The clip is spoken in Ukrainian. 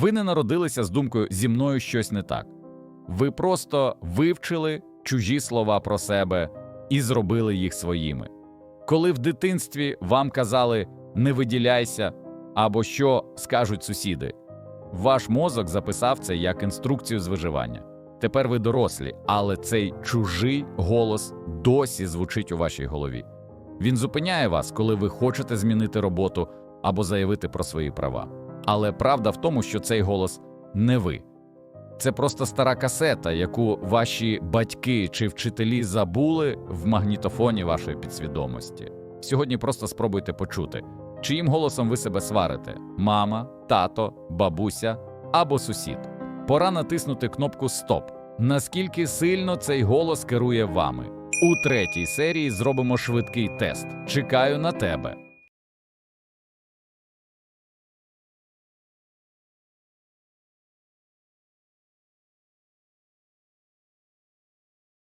Ви не народилися з думкою зі мною щось не так. Ви просто вивчили чужі слова про себе і зробили їх своїми. Коли в дитинстві вам казали не виділяйся або що скажуть сусіди, ваш мозок записав це як інструкцію з виживання. Тепер ви дорослі, але цей чужий голос досі звучить у вашій голові. Він зупиняє вас, коли ви хочете змінити роботу або заявити про свої права. Але правда в тому, що цей голос не ви. Це просто стара касета, яку ваші батьки чи вчителі забули в магнітофоні вашої підсвідомості. Сьогодні просто спробуйте почути, чиїм голосом ви себе сварите: мама, тато, бабуся або сусід. Пора натиснути кнопку Стоп. Наскільки сильно цей голос керує вами? У третій серії зробимо швидкий тест. Чекаю на тебе.